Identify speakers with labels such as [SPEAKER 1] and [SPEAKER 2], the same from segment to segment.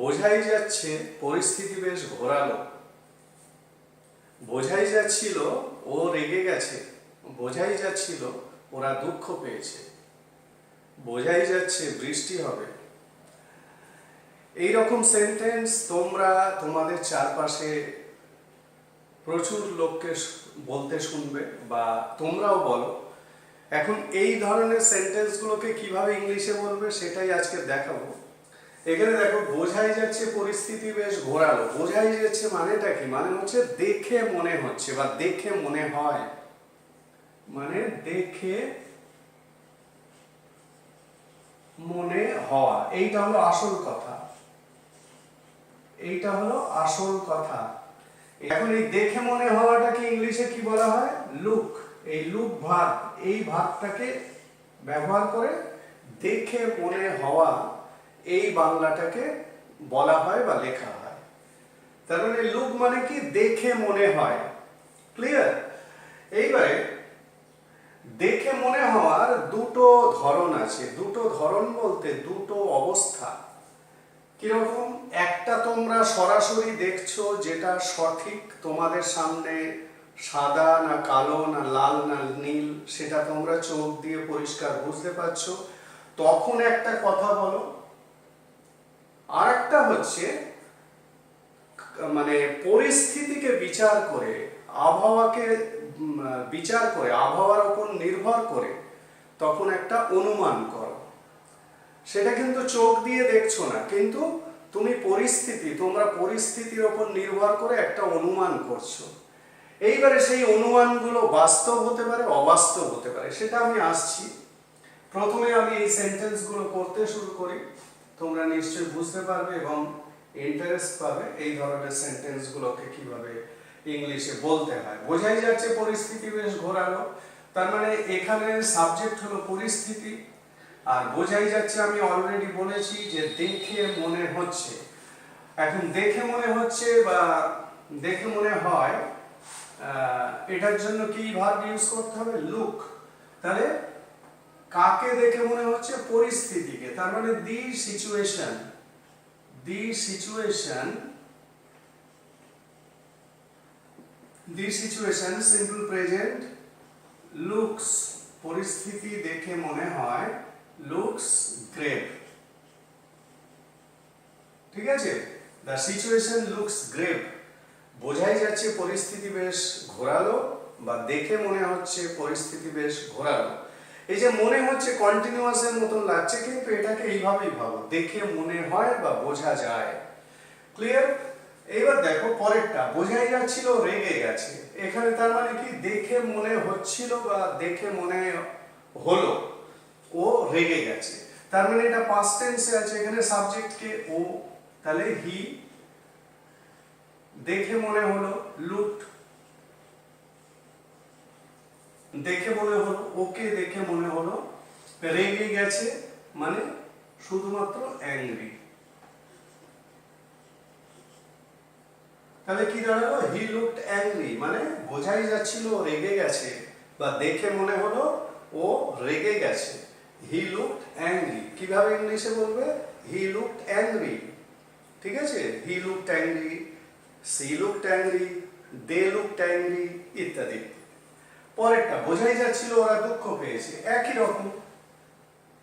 [SPEAKER 1] বোঝাই যাচ্ছে পরিস্থিতি বেশ ঘোরালো। বোঝাই যাচ্ছিল, ও রেগে গেছে। বোঝাই যাচ্ছিল, ওরা দুঃখ পেয়েছে। বোঝাই যাচ্ছে বৃষ্টি হবে। এই রকম সেন্টেন্স তোমরা তোমাদের চারপাশে প্রচুর লোককে বলতে শুনবে বা তোমরাও বলো। এখন এই ধরনের সেন্টেন্সগুলোকে কীভাবে ইংলিশে বলবে সেটাই আজকে দেখাবো। এখানে দেখো, বোঝাই যাচ্ছে পরিস্থিতি বেশ ঘোরালো। বোঝাই যাচ্ছে মানেটা কি? মানে হচ্ছে দেখে মনে হচ্ছে বা দেখে মনে হয়। মানে দেখে মনে হওয়া। এইটা হলো আসল কথা। এইটা হলো আসল কথা। এখন এই দেখে মনে হওয়াটাকে ইংলিশে কি বলা হয়? লুক। এই লুক ভাগ, এই ভাগটাকে ব্যবহার করে দেখে মনে হওয়া। এই বাংলাটাকে বলা হয় বা লেখা হয়। তার মানে লুক মানে কি? দেখে মনে হয়। ক্লিয়ার এইবারে দেখে মনে হওয়ার দুটো ধরন আছে। দুটো ধরন বলতে দুটো অবস্থা। কীরকম? একটা তোমরা সরাসরি দেখছ যেটা সঠিক তোমাদের সামনে সাদা না কালো না লাল না নীল, সেটা তোমরা চোখ দিয়ে পরিষ্কার বুঝতে পারছ। তখন একটা কথা বলো। আর একটা হচ্ছে মানে পরিস্থিতিকে বিচার করে, আবহাওয়াকে বিচার করে, আবহাওয়ার উপর নির্ভর করে, তখন একটা অনুমান করো। সেটা কিন্তু চোখ দিয়ে দেখছ না, কিন্তু তুমি পরিস্থিতি, তোমরা পরিস্থিতির ওপর নির্ভর করে একটা অনুমান করছ। এইবারে সেই অনুমানগুলো বাস্তব হতে পারে, অবাস্তব হতে পারে, সেটা আমি আসছি। প্রথমে আমি এই সেন্টেন্সগুলো করতে শুরু করি। তোমরা নিশ্চয়ই বুঝতে পারবে এবং ইন্টারেস্ট পাবে এই ধরনের সেন্টেন্সগুলোকে কীভাবে ইংলিশে বলতে হয়। বোঝাই যাচ্ছে পরিস্থিতি বেশ ঘোরালো। তার মানে এখানে সাবজেক্ট হলো পরিস্থিতি। আর বোঝাই যাচ্ছে, আমি অলরেডি বলেছি যে দেখে মনে হচ্ছে। এখন দেখে মনে হচ্ছে বা দেখে মনে হয় এটার জন্য কি ভার্ব ইউজ করতে হবে? লুক তাহলে কাকে দেখে মনে হচ্ছে? পরিস্থিতিকে। তার মানে the situation the situation the situation simple present looks পরিস্থিতি দেখে মনে হয় লুকস গ্রেভ ঠিক আছে? দ্য সিচুয়েশন লুকস গ্রেভ বোঝাই যাচ্ছে পরিস্থিতি বেশ ঘোরালো বা দেখে মনে হচ্ছে পরিস্থিতি বেশ ঘোরালো। এই যে মনে হচ্ছে কন্টিনিউয়াস এর মতন লাগছে, কিন্তু এটাকে এইভাবেই ভাবো। দেখে মনে হয় বা বোঝা যায়। ক্লিয়ার এইবার দেখো পরেরটা। বোঝাই যাচ্ছিল, রেগে গেছে। এখানে তার মানে কি? দেখে মনে হচ্ছিল বা দেখে মনে হলো। ও রেগে গেছে। তার মানে এটা পাস্ট টেন্সে আছে। এখানে সাবজেক্ট কে ও, তাহলে হি দেখে মনে হলো। দেখে মনে হলো, ওকে দেখে মনে হলো, রেগে গেছে মানে শুধুমাত্র অ্যাংরি তাহলে কি দাঁড়াল? হি লুকড অ্যাংরি মানে বোঝাই যাচ্ছিল রেগে গেছে, বা দেখে মনে হলো ও রেগে গেছে। হি লুকড অ্যাংরি কীভাবে ইংলিশে বলবে? হি লুকড অ্যাংরি ঠিক আছে? He looked angry she looked angry they looked angry ইত্যাদি। পরেরটা বোঝাই যাচ্ছিল ওরা দুঃখ পেয়েছে। একই রকম।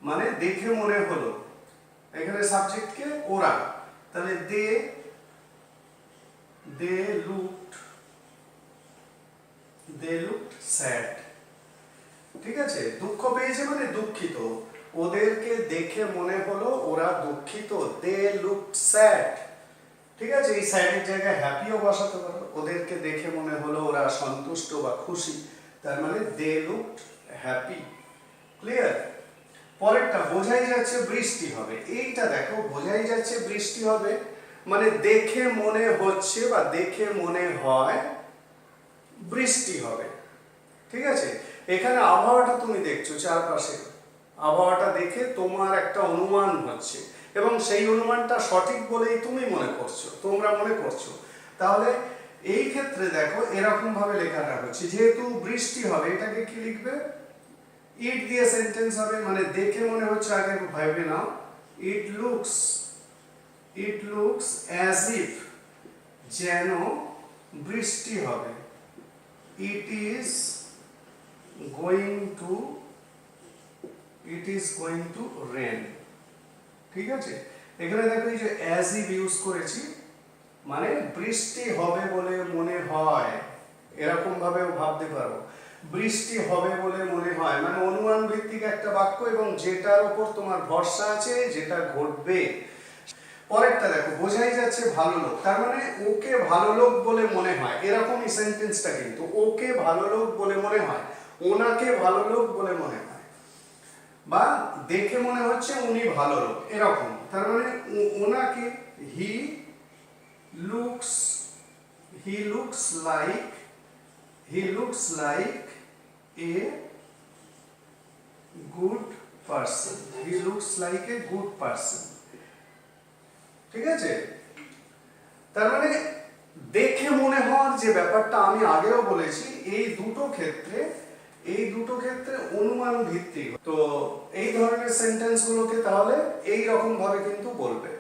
[SPEAKER 1] মানে দেখে মনে হলো। এখানে সাবজেক্টকে ওরা। তাহলে দে দে দে স্যাড। ঠিক আছে? দুঃখ পেয়েছে মানে দুঃখিত। ওদেরকে দেখে মনে হলো ওরা দুঃখিত। They looked sad. ঠিক আছে? এই স্যাডের জায়গায় হ্যাপিও বসাতে পারো। ওদেরকে দেখে মনে হলো ওরা সন্তুষ্ট বা খুশি। তার মানে দে লুকড হ্যাপি ক্লিয়ার পরেরটা, বোঝাই যাচ্ছে বৃষ্টি হবে। এইটা দেখো, বোঝাই যাচ্ছে বৃষ্টি হবে মানে দেখে মনে হচ্ছে বা দেখে মনে হয় বৃষ্টি হবে। ঠিক আছে? এখানে আবহাওয়াটা তুমি দেখছ চারপাশে। আবহাওয়াটা দেখে তোমার একটা অনুমান হচ্ছে এবং সেই অনুমানটা সঠিক বলেই তুমি মনে করছ, তোমরা মনে করছ। তাহলে এই ক্ষেত্রে দেখো এরকম ভাবে লেখাটা হচ্ছে যেহেতু বৃষ্টি হবে, এটাকে কি লিখবে? ইট দিয়ে সেন্টেন্স হবে মানে দেখে মনে হচ্ছে আগে ভাববে নাও। It looks it looks as if যেন বৃষ্টি হবে। It is going to it is going to rain ঠিক আছে? এখানে দেখো এই যে অ্যাজ ইফ ইউজ করেছি মানে বৃষ্টি হবে বলে মনে হয়। এরকম ভাবেও ভাবতে পারো। বৃষ্টি হবে বলে মনে হয়। মানে অনুমান ভিত্তিক একটা বাক্য এবং যেটার উপর তোমার ভরসা আছে, যেটা ঘটবে। পরেরটা দেখো, বোঝাই যাচ্ছে ভালো লোক। তার মানে ওকে ভালো লোক বলে মনে হয়। এরকমই সেন্টেন্সটা কিন্তু। ওকে ভালো লোক বলে মনে হয়। ওনাকে ভালো লোক বলে মনে হয়। বা দেখে মনে হচ্ছে উনি ভালো লোক। এরকম। তার মানে ওনাকে he looks he looks like he looks like a good person he looks like a good person ঠিক আছে? তার মানে দেখে মনে হওয়ার যে ব্যাপারটা আমি আগেও বলেছি, এই দুটো ক্ষেত্রে, এই দুটো ক্ষেত্রে অনুমান ভিত্তিক। তো এই ধরনের সেন্টেন্স গুলোকে তাহলে এই রকম ভাবে কিন্তু বলবে।